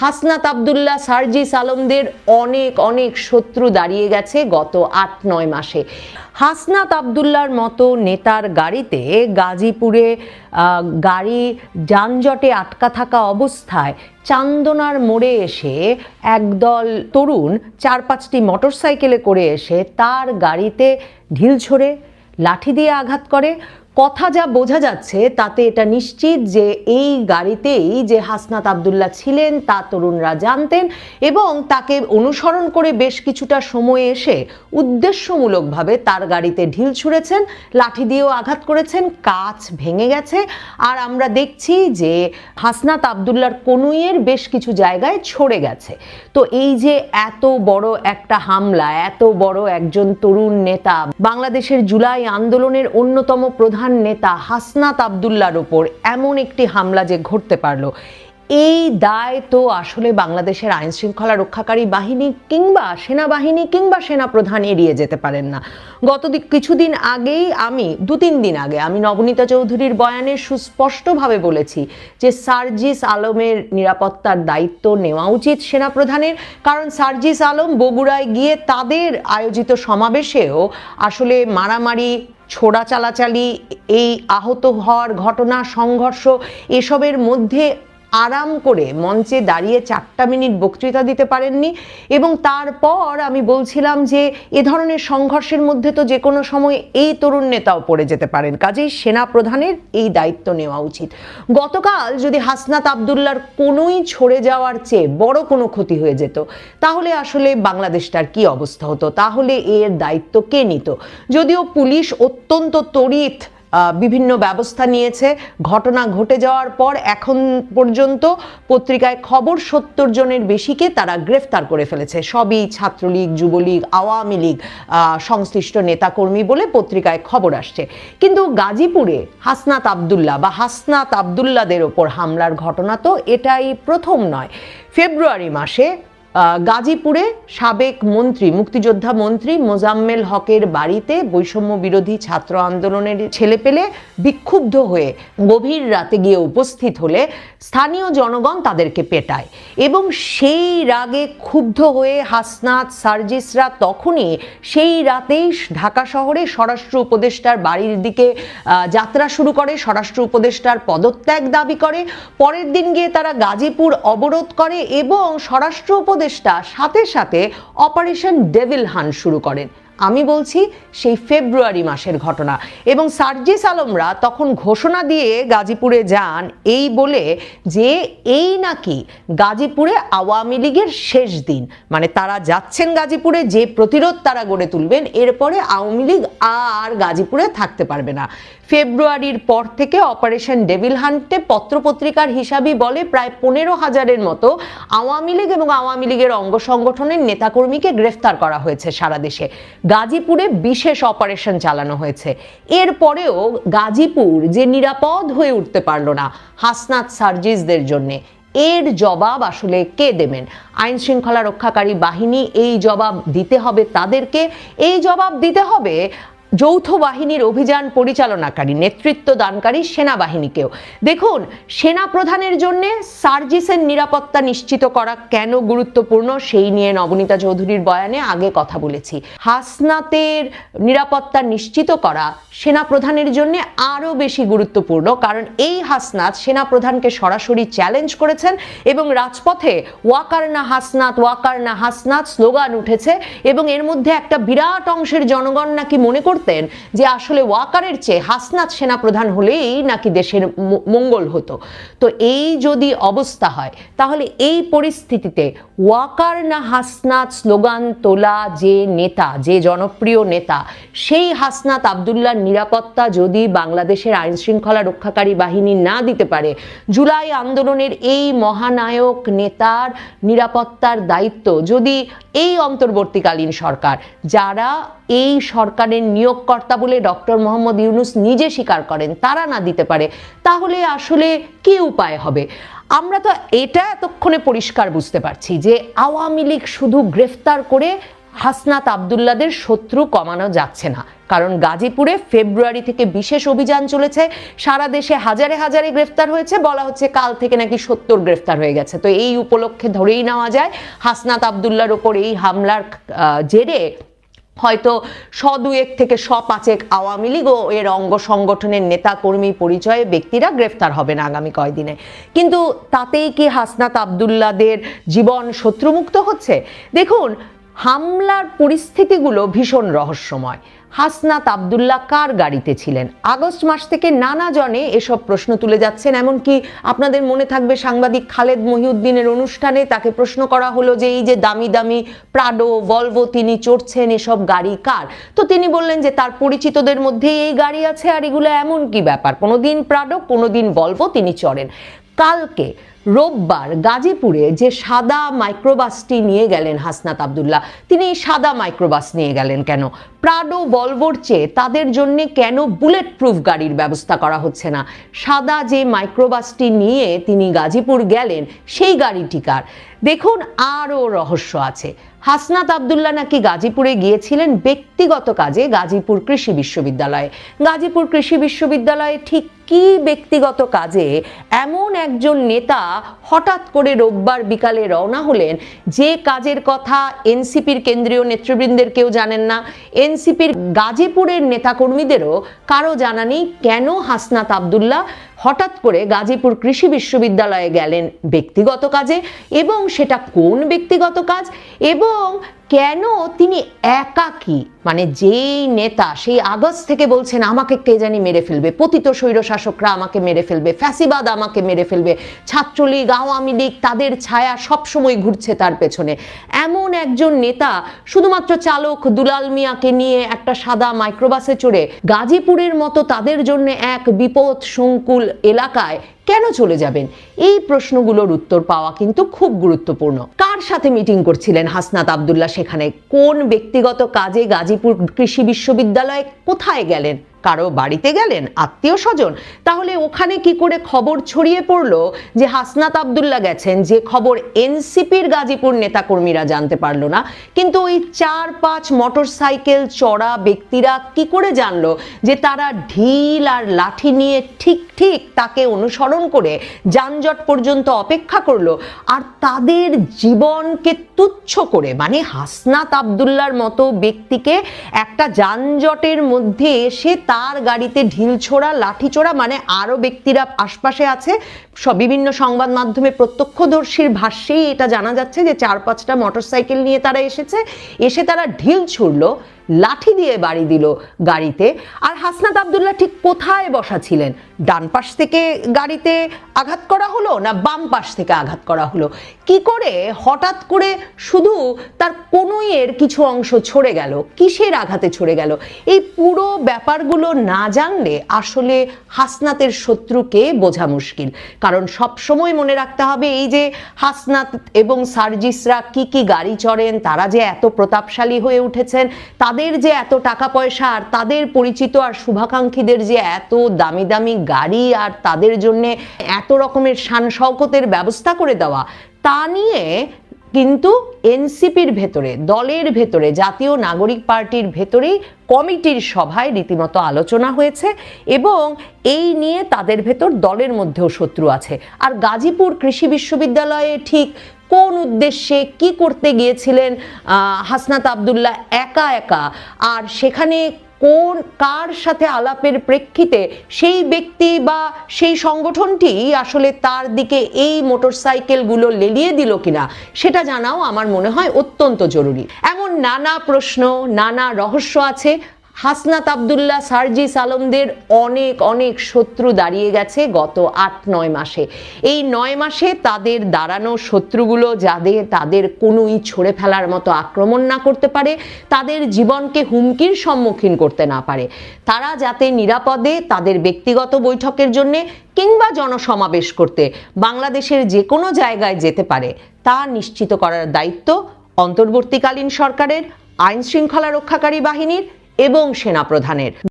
হাসনাত আবদুল্লাহ সার্জিস আলমদের অনেক অনেক শত্রু দাঁড়িয়ে গেছে গত আট, নয় মাসে। হাসনাত আবদুল্লার মতো নেতার গাড়িতে গাজীপুরে গাড়ি যানজটে আটকা থাকা অবস্থায় চান্দনার মোড়ে এসে একদল তরুণ চার, পাঁচটি মোটরসাইকেলে করে এসে তার গাড়িতে ঢিল ছোড়ে, লাঠি দিয়ে আঘাত করে। কথা যা বোঝা যাচ্ছে তাতে এটা নিশ্চিত যে এই গাড়িতেই যে হাসনাত আবদুল্লাহ ছিলেন, তা তরুণরা জানতেন এবং তাকে অনুসরণ করে বেশ কিছুটা সময় এসে উদ্দেশ্যমূলকভাবে তার গাড়িতে ঢিল ছুঁড়েছেন, লাঠি দিয়েও আঘাত করেছেন, কাচ ভেঙে গেছে। আর আমরা দেখছি যে হাসনাত আবদুল্লার কনুইয়ের বেশ কিছু জায়গায় ছড়ে গেছে। তো এই যে এত বড় একটা হামলা, এত বড় একজন তরুণ নেতা, বাংলাদেশের জুলাই আন্দোলনের অন্যতম প্রধান নেতা হাসনাত আবদুল্লার ওপর এমন একটি হামলা যে ঘটতে পারল। এই দায় তো আসলে বাংলাদেশের আইন শৃঙ্খলা রক্ষাকারী বাহিনী কিংবা সেনাবাহিনী কিংবা সেনাপ্রধান এড়িয়ে যেতে পারেন না। গত কিছুদিন আগেই আমি, দু, তিন দিন আগে আমি নবনীতা চৌধুরীর বয়ানে সুস্পষ্টভাবে বলেছি যে সার্জিস আলমের নিরাপত্তার দায়িত্ব নেওয়া উচিত সেনাপ্রধানের, কারণ সার্জিস আলম বগুড়ায় গিয়ে তাদের আয়োজিত সমাবেশেও আসলে মারামারি, ছোড়া চালাচালি, এই আহত হওয়ার ঘটনা, সংঘর্ষ এসবের মধ্যে আরাম করে মঞ্চে দাঁড়িয়ে চারটা মিনিট বক্তৃতা দিতে পারেননি এবং তারপর আমি বলছিলাম যে এ ধরনের সংঘর্ষের মধ্যে তো যে কোনো সময় এই তরুণ নেতাও পড়ে যেতে পারেন। কাজেই সেনা প্রধানের এই দায়িত্ব নেওয়া উচিত। গতকাল যদি হাসনাত আবদুল্লার কোনোই ছড়ে যাওয়ার চেয়ে বড় কোনো ক্ষতি হয়ে যেত তাহলে আসলে বাংলাদেশটার কি অবস্থা হতো? তাহলে এর দায়িত্ব কে নিত? যদিও পুলিশ অত্যন্ত আহ, বিভিন্ন ব্যবস্থা নিয়েছে। ঘটনা ঘটে যাওয়ার পর এখন পর্যন্ত পত্রিকায় খবর সত্তর জনের বেশিকে তারা গ্রেফতার করে ফেলেছে। সবই ছাত্রলীগ, যুবলীগ, আওয়ামী লীগ সংশ্লিষ্ট নেতাকর্মী বলে পত্রিকায় খবর আসছে। কিন্তু গাজীপুরে হাসনাত আবদুল্লাহ বা হাসনাত আবদুল্লাদের ওপর হামলার ঘটনা তো এটাই প্রথম নয়। ফেব্রুয়ারি মাসে গাজীপুরে সাবেক মন্ত্রী, মুক্তিযোদ্ধা মন্ত্রী মোজাম্মেল হকের বাড়িতে বৈষম্য বিরোধী ছাত্র আন্দোলনের ছেলেপেলে বিক্ষুব্ধ হয়ে গভীর রাতে গিয়ে উপস্থিত হলে স্থানীয় জনগণ তাদেরকে পেটায় এবং সেই রাগে ক্ষুব্ধ হয়ে হাসনাত সার্জিসরা তখনই সেই রাতেই ঢাকা শহরে স্বরাষ্ট্র উপদেষ্টার বাড়ির দিকে যাত্রা শুরু করে। স্বরাষ্ট্র উপদেষ্টার পদত্যাগ দাবি করে। পরের দিন গিয়ে তারা গাজীপুর অবরোধ করে এবং স্বরাষ্ট্র উপদেষ্টা সাথে সাথে অপারেশন ডেভিল হান শুরু করেন। আমি বলছি সেই ফেব্রুয়ারি মাসের ঘটনা। এবং সার্জিস আলমরা তখন ঘোষণা দিয়ে গাজীপুরে যান এই বলে যে এই নাকি গাজীপুরে আওয়ামী লীগের শেষ দিন। মানে তারা যাচ্ছেন গাজীপুরে, যে প্রতিরোধ তারা গড়ে তুলবেন, এরপরে আওয়ামী লীগ আর গাজীপুরে থাকতে পারবে না। ফেব্রুয়ারির পর থেকে অপারেশন ডেভিল হান্টে পত্রপত্রিকার হিসাবই বলে প্রায় পনেরো হাজারের মতো আওয়ামী লীগ এবং আওয়ামী লীগের অঙ্গ সংগঠনের নেতাকর্মীকে গ্রেফতার করা হয়েছে সারা দেশে। গাজীপুরে বিশেষ অপারেশন চালানো হয়েছে। এরপরেও গাজীপুর যে নিরাপদ হয়ে উঠতে পারল না হাসনাত সার্জিসদের জন্যে। এর জবাব আসলে কে দেবেন? আইন শৃঙ্খলা রক্ষাকারী বাহিনী এই জবাব দিতে হবে তাদেরকে। এই জবাব দিতে হবে যৌথ বাহিনীর অভিযান পরিচালনাকারী, নেতৃত্ব দানকারী সেনাবাহিনীকেও। দেখুন সেনা প্রধানের জন্য সার্জিসের নিরাপত্তা নিশ্চিত করা কেন গুরুত্বপূর্ণ সেই নিয়ে নবনীতা চৌধুরীর বয়ানে আগে কথা বলেছি। হাসনাতের নিরাপত্তা নিশ্চিত করা সেনা প্রধানের জন্য আরও বেশি গুরুত্বপূর্ণ, কারণ এই হাসনাত সেনা প্রধানকে সরাসরি চ্যালেঞ্জ করেছেন এবং রাজপথে ওয়াকার না হাসনাত, ওয়াকার না হাসনাত স্লোগান উঠেছে এবং এর মধ্যে একটা বিরাট অংশের জনগণ নাকি মনে করতেন যে আসলে ওয়াকারের চেয়ে হাসনাত সেনা প্রধান হলেই নাকি দেশের মঙ্গল হতো। তো এই যদি অবস্থা হয়, তাহলে এই পরিস্থিতিতে ওয়াকার না হাসনাত স্লোগান তোলা যে নেতা, যে জনপ্রিয় নেতা, সেই হাসনাত আবদুল্লার নিরাপত্তা যদি বাংলাদেশের আইন শৃঙ্খলা রক্ষাকারী বাহিনী না দিতে পারে, জুলাই আন্দোলনের এই মহানায়ক নেতার নিরাপত্তার দায়িত্ব যদি এই অন্তর্বর্তীকালীন সরকার, যারা এই সরকারের নিয়োগকর্তা বলে ডক্টর মোহাম্মদ ইউনুস নিজে স্বীকার করেন, তারা না দিতে পারে, তাহলে আসলে কি উপায় হবে? আমরা তো এটা এতক্ষণে পরিষ্কার বুঝতে পারছি যে আওয়ামী লীগ শুধু গ্রেফতার করে হাসনাত আবদুল্লাদের শত্রু কমানো যাচ্ছে না। কারণ গাজীপুরে ফেব্রুয়ারি থেকে বিশেষ অভিযান চলেছে, সারা দেশে হাজারে হাজারে গ্রেফতার হয়েছে, বলা হচ্ছে কাল থেকে নাকি সত্তর গ্রেফতার হয়ে গেছে। তো এই উপলক্ষে ধরেই নেওয়া যায়, হাসনাত আবদুল্লার ওপর এই হামলার জেরে হয়তো শ দুয়েক থেকে শ পাঁচেক আওয়ামী লীগ ও এর অঙ্গ সংগঠনের নেতা কর্মী পরিচয়ে ব্যক্তিরা গ্রেফতার হবেন আগামী কয়দিনে। কিন্তু তাতেই কি হাসনাত আবদুল্লাদের জীবন শত্রুমুক্ত হচ্ছে? দেখুন, হামলার পরিস্থিতিগুলো ভীষণ রহস্যময়। হাসনাত আবদুল্লাহ কার গাড়িতে ছিলেন? আগস্ট মাস থেকে নানা জনে এসব প্রশ্ন তুলে যাচ্ছেন, এমনকি আপনাদের মনে থাকবে সাংবাদিক খালেদ মহিউদ্দিনের অনুষ্ঠানে তাকে প্রশ্ন করা হলো যে এই যে দামি দামি প্রাডো ভলভো তিনি চড়ছেন এসব গাড়ি কার? তো তিনি বললেন যে তার পরিচিতদের মধ্যে এই গাড়ি আছে, আর এগুলো এমন কি ব্যাপার? কোনোদিন প্রাডো কোনোদিন ভলভো তিনি চড়েন। কালকে রোববার গাজীপুরে যে সাদা মাইক্রোবাসটি নিয়ে গেলেন হাসনাত আবদুল্লাহ, তিনি সাদা মাইক্রোবাস নিয়ে গেলেন কেন? প্রাডো ভলভোর চেয়ে তাদের জন্য কেন বুলেট প্রুফ গাড়ির ব্যবস্থা করা হচ্ছে না? সাদা যে মাইক্রোবাসটি নিয়ে তিনি গাজীপুর গেলেন, সেই গাড়িটি কার? দেখুন আরও রহস্য আছে। হাসনাত আবদুল্লাহ নাকি গাজীপুরে গিয়েছিলেন ব্যক্তিগত কাজে গাজীপুর কৃষি বিশ্ববিদ্যালয়ে। গাজীপুর কৃষি বিশ্ববিদ্যালয়ে ঠিক কি ব্যক্তিগত কাজে এমন একজন নেতা হঠাৎ করে রোববার বিকালে রওনা হলেন? যে কাজের কথা এনসিপির কেন্দ্রীয় নেতৃবৃন্দের কেউ জানেন না। এনসিপির গাজীপুরের নেতাকর্মীদেরও কারও জানা নেই। কেন হাসনাত আবদুল্লাহ? হঠাৎ করে গাজীপুর কৃষি বিশ্ববিদ্যালয়ে গেলেন ব্যক্তিগত কাজে এবং সেটা কোন ব্যক্তিগত কাজ এবং কেন তিনি একাকী মানে যেই নেতা সেই আগস্ট থেকে বলছেন, আমাকে কে জানি মেরে ফেলবে। পতিত স্বৈর শাসকরা আমাকে মেরে ফেলবে, ফ্যাসিবাদ আমাকে মেরে ফেলবে, ছাত্রলীগ, আওয়ামী লীগ, তাদের ছায়া সবসময় ঘুরছে তার পেছনে। এমন একজন নেতা, শুধুমাত্র চালক দুলাল মিয়াকে নিয়ে একটা সাদা মাইক্রোবাসে চড়ে গাজীপুরের মতো তাদের জন্য এক বিপদ সংকুল এলাকায় কেন চলে যাবেন? এই প্রশ্নগুলোর উত্তর পাওয়া কিন্তু খুব গুরুত্বপূর্ণ। কার সাথে মিটিং করছিলেন হাসনাত আবদুল্লাহ সেখানে? কোন ব্যক্তিগত কাজে গাজীপুর কৃষি বিশ্ববিদ্যালয়ে কোথায় গেলেন? কারও বাড়িতে গেলেন আত্মীয় স্বজন, তাহলে ওখানে কি করে খবর ছড়িয়ে পড়ল যে হাসনাত আবদুল্লাহ গেছেন? যে খবর এনসিপির গাজীপুর নেতাকর্মীরা জানতে পারল না। কিন্তু ওই চার পাঁচ মোটর সাইকেল চড়া ব্যক্তিরা কি করে জানলো যে তারা ঢিল আর লাঠি নিয়ে ঠিক ঠিক তাকে অনুসরণ করে যানজট পর্যন্ত অপেক্ষা করল আর তাদের জীবনকে তুচ্ছ করে মানে হাসনাত আবদুল্লার মতো ব্যক্তিকে একটা যানজটের মধ্যে এসে তার গাড়িতে ঢিল ছোড়া লাঠি ছোড়া মানে আরও ব্যক্তিরা আশপাশে আছে। বিভিন্ন সংবাদ মাধ্যমে প্রত্যক্ষদর্শীর ভাষ্যেই এটা জানা যাচ্ছে যে চার পাঁচটা মোটরসাইকেল নিয়ে তারা এসেছে। এসে তারা ঢিল ছুড়লো। লাঠি দিয়ে বাড়ি দিল গাড়িতে। আর হাসনাত আবদুল্লাহ ঠিক কোথায় বসা ছিলেন? ডান পাশ থেকে গাড়িতে আঘাত করা হলো না বাম পাশ থেকে আঘাত করা হলো? কি করে হঠাৎ করে শুধু তার কনুইয়ের কিছু অংশ ছড়ে গেল? কিসের আঘাতে ছড়ে গেল? এই পুরো ব্যাপারগুলো না জানলে আসলে হাসনাতের শত্রুকে বোঝা মুশকিল। কারণ সব সময় মনে রাখতে হবে এই যে হাসনাত এবং সার্জিসরা কি কি গাড়ি চড়েন, তারা যে এত প্রতাপশালী হয়ে উঠেছেন, তাদের যে এত টাকা পয়সা আর তাদের পরিচিত আর শুভাকাঙ্ক্ষীদের যে এত দামি দামি গাড়ি আর তাদের জন্য এত রকমের শান শওকতের ব্যবস্থা করে দেওয়া, তা নিয়ে কিন্তু এনসিপির ভেতরে, দলের ভেতরে, জাতীয় নাগরিক পার্টির ভেতরেই কমিটির সভায় রীতিমতো আলোচনা হয়েছে এবং এই নিয়ে তাদের ভেতর দলের মধ্যেও শত্রু আছে। আর গাজীপুর কৃষি বিশ্ববিদ্যালয়ে ঠিক কোন উদ্দেশ্যে কি করতে গিয়েছিলেন হাসনাত আবদুল্লাহ একা একা? আর সেখানে কোন, কার সাথে আলাপের প্রেক্ষিতে সেই ব্যক্তি বা সেই সংগঠনটি আসলে তার দিকে এই মোটরসাইকেলগুলো লেলিয়ে দিল কিনা, সেটা জানাও আমার মনে হয় অত্যন্ত জরুরি। এমন নানা প্রশ্ন, নানা রহস্য আছে হাসনাত আবদুল্লাহ, সার্জিস আলমদের অনেক অনেক শত্রু দাঁড়িয়ে গেছে গত আট, নয় মাসে। এই নয় মাসে তাদের দাঁড়ানো শত্রুগুলো যাদের তাদের কোনোই ছড়ে ফেলার মতো আক্রমণ না করতে পারে, তাদের জীবনকে হুমকির সম্মুখীন করতে না পারে। তারা যাতে নিরাপদে তাদের ব্যক্তিগত বৈঠকের জন্যে কিংবা জনসমাবেশ করতে বাংলাদেশের যে কোনো জায়গায় যেতে পারে, তা নিশ্চিত করার দায়িত্ব অন্তর্বর্তীকালীন সরকারের আইন শৃঙ্খলা রক্ষাকারী বাহিনীর এবং সেনাপ্রধানের।